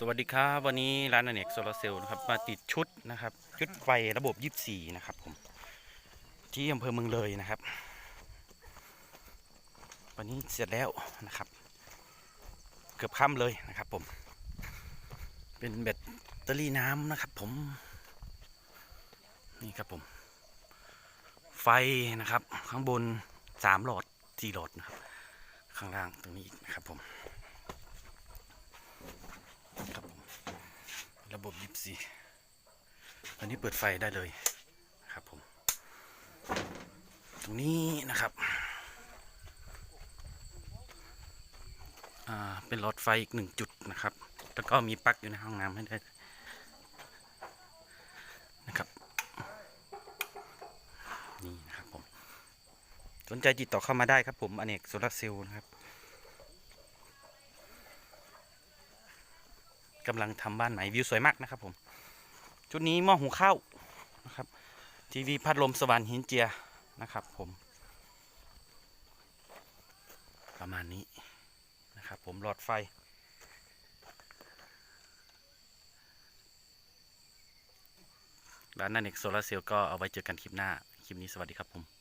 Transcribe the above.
สวัสดีครับวันนี้ร้านอเนกโซลาร์เซลล์นะครับมาติดชุดนะครับชุดไฟระบบ 24 นะครับผมที่อำเภอเมืองเลยนะครับ วันนี้เสร็จแล้วนะครับ เกือบค่ำเลยนะครับผม เป็นแบตเตอรี่น้ำนะครับผม นี่ครับผม ไฟนะครับข้างบนสามหลอดสี่หลอดนะครับ ข้างล่างตรงนี้อีกนะครับผม ครับผมิอันนี้เปิดไฟได้เลยครับผม ตรงนี้นะครับ อ่า เป็นหลอดไฟอีกหนึ่งจุดนะครับ แล้วก็มีปลั๊กอยู่ในห้องน้ำให้ได้นะครับ นี่นะครับผม สนใจติดต่อเข้ามาได้ครับผม อเนกโซลาร์เซลล์นะครับ กำลังทำบ้านใหม่วิวสวยมากนะครับผม ชุดนี้หม้อหุงข้าวนะครับ ทีวีพัดลมสว่านหินเจียนะครับผม ประมาณนี้นะครับผมหลอดไฟ ร้านนันเอกโซลาเซลก็เอาไว้เจอกันคลิปหน้า คลิปนี้สวัสดีครับผม